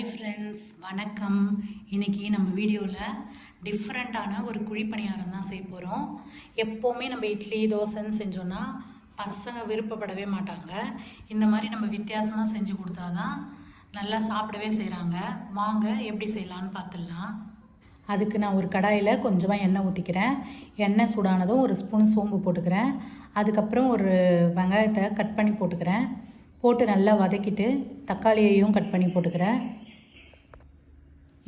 Hi friends வணக்கம். இன்னைக்கு நம்ம வீடியோவில் டிஃப்ரெண்ட்டான ஒரு குழிப்பணியாரம் தான் செய்ய போகிறோம் எப்போவுமே நம்ம இட்லி தோசைன்னு செஞ்சோன்னா பசங்க விருப்பப்படவே மாட்டாங்க. இந்த மாதிரி நம்ம வித்தியாசமாக செஞ்சு கொடுத்தா தான் நல்லா சாப்பிடவே செய்கிறாங்க வாங்க எப்படி செய்யலான்னு பார்த்துடலாம். அதுக்கு நான் ஒரு கடாயில் கொஞ்சமாக எண்ணெய் ஊற்றிக்கிறேன் எண்ணெய் சூடானதும் ஒரு ஸ்பூன் சோம்பு போட்டுக்கிறேன். அதுக்கப்புறம் ஒரு வெங்காயத்தை கட் பண்ணி போட்டுக்கிறேன். போட்டு நல்லா வதக்கிட்டு தக்காளியையும் கட் பண்ணி போட்டுக்கிறேன்.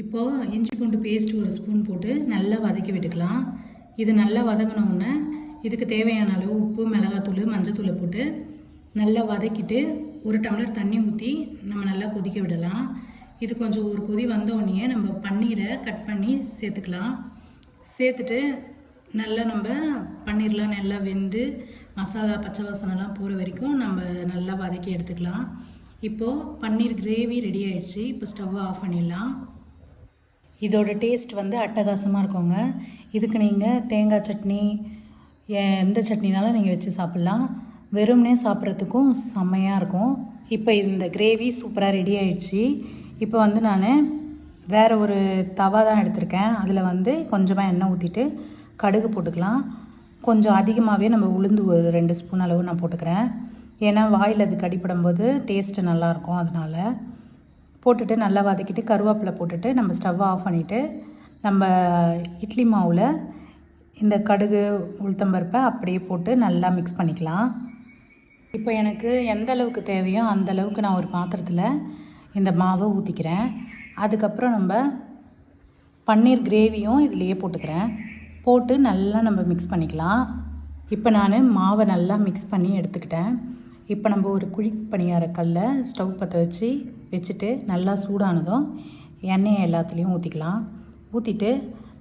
இப்போது இஞ்சி பூண்டு பேஸ்ட் ஒரு ஸ்பூன் போட்டு நல்லா வதக்கி விட்டுக்கலாம். இது நல்லா வதங்கினோடனே இதுக்கு தேவையான அளவு உப்பு மிளகாத்தூள் மஞ்சத்தூளை போட்டு நல்லா வதக்கிட்டு ஒரு டம்ளர் தண்ணி ஊற்றி நம்ம நல்லா கொதிக்க விடலாம். இது கொஞ்சம் ஒரு கொதி வந்தோடனே நம்ம பன்னீரை கட் பண்ணி சேர்த்துக்கலாம். சேர்த்துட்டு நல்லா நம்ம பன்னீர்லாம் நல்லா வெந்து மசாலா பச்சை வாசனைலாம் போகிற வரைக்கும் நம்ம நல்லா வதக்கி எடுத்துக்கலாம். இப்போது பன்னீர் கிரேவி ரெடி ஆயிடுச்சு. இப்போ ஸ்டவ்வை ஆஃப் பண்ணிடலாம். இதோட டேஸ்ட் வந்து அட்டகாசமாக இருக்குங்க. இதுக்கு நீங்கள் தேங்காய் சட்னி எ- எந்த சட்னினாலும் நீங்கள் வச்சு சாப்பிட்லாம். வெறும்னே சாப்பிட்றதுக்கும் செம்மையாக இருக்கும். இப்போ இந்த கிரேவி சூப்பராக ரெடி ஆயிடுச்சு. இப்போ வந்து நான் வேறு ஒரு தவா தான் எடுத்திருக்கேன். அதில் வந்து கொஞ்சமாக எண்ணெய் ஊற்றிட்டு கடுகு போட்டுக்கலாம். கொஞ்சம் அதிகமாகவே நம்ம உளுந்து ஒரு ரெண்டு ஸ்பூன் அளவு நான் போட்டுக்கிறேன். ஏன்னா வாயில் அது கடிப்படும் போது டேஸ்ட்டு நல்லாயிருக்கும் அதனால். போட்டுட்டு நல்லா வதக்கிட்டு கருவேப்பிலை போட்டுட்டு நம்ம ஸ்டவ்வை ஆஃப் பண்ணிவிட்டு நம்ம இட்லி மாவில் இந்த கடுகு உளுத்தம்பருப்பை அப்படியே போட்டு நல்லா மிக்ஸ் பண்ணிக்கலாம். இப்போ எனக்கு எந்த அளவுக்கு தேவையோ அந்த அளவுக்கு நான் ஒரு பாத்திரத்தில் இந்த மாவை ஊற்றிக்கிறேன் அதுக்கப்புறம் நம்ம பன்னீர் கிரேவியும் இதுலேயே போட்டுக்கிறேன். போட்டு நல்லா நம்ம மிக்ஸ் பண்ணிக்கலாம். இப்போ நான் மாவை நல்லா மிக்ஸ் பண்ணி எடுத்துக்கிட்டேன். இப்போ நம்ம ஒரு குழி பணியார கல்லை ஸ்டவ் பற்ற வச்சு வச்சுட்டு நல்லா சூடானதும் எண்ணெயை எல்லாத்துலேயும் ஊற்றிக்கலாம் ஊற்றிட்டு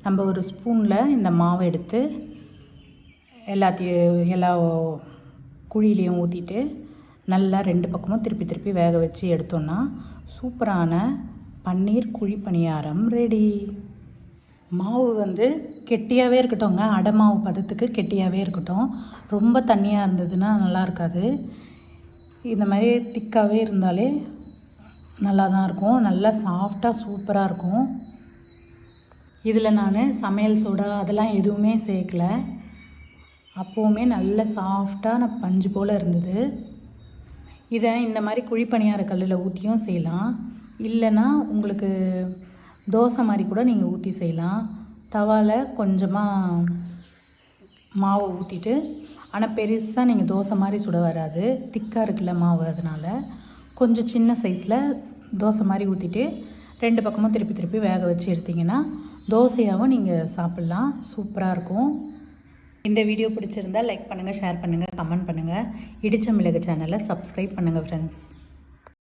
நம்ம ஒரு ஸ்பூனில் இந்த மாவை எடுத்து எல்லாத்தையும் எல்லா குழியிலையும் ஊற்றிட்டு நல்லா ரெண்டு பக்கமும் திருப்பி திருப்பி வேக வச்சு எடுத்தோன்னா சூப்பரான பன்னீர் குழி பணியாரம் ரெடி மாவு வந்து கெட்டியாகவே இருக்கட்டும்ங்க. அடை மாவு பதத்துக்கு கெட்டியாகவே இருக்கட்டும். ரொம்ப தண்ணியாக இருந்ததுன்னா நல்லா இருக்காது. இந்த மாதிரி திக்காகவே இருந்தாலே நல்லா தான் இருக்கும். நல்லா சாஃப்டாக சூப்பராக இருக்கும். இதில் நான் சமையல் சோடா அதெல்லாம் எதுவுமே சேர்க்கல. அப்போவுமே நல்ல சாஃப்டான பஞ்சு போல் இருந்தது. இதை இந்த மாதிரி குழிப்பணியார கல்லில் ஊற்றியும் செய்யலாம். இல்லைன்னா உங்களுக்கு தோசை மாதிரி கூட நீங்கள் ஊற்றி செய்யலாம். தவாவில் கொஞ்சமாக மாவை ஊற்றிட்டு ஆனால் பெருசாக நீங்கள் தோசை மாதிரி சுட வராது. திக்காக இருக்குல்ல மாவு அதனால். கொஞ்சம் சின்ன சைஸில் தோசை மாதிரி ஊற்றிட்டு ரெண்டு பக்கமும் திருப்பி திருப்பி வேக வச்சு எடுத்திங்கன்னா தோசையாகவும் நீங்கள் சாப்பிட்லாம். சூப்பராக இருக்கும். இந்த வீடியோ பிடிச்சிருந்தா லைக் பண்ணுங்கள் ஷேர் பண்ணுங்கள் கமெண்ட் பண்ணுங்கள் இடிச்ச மிளகு சேனலை சப்ஸ்கிரைப் பண்ணுங்கள் ஃப்ரெண்ட்ஸ்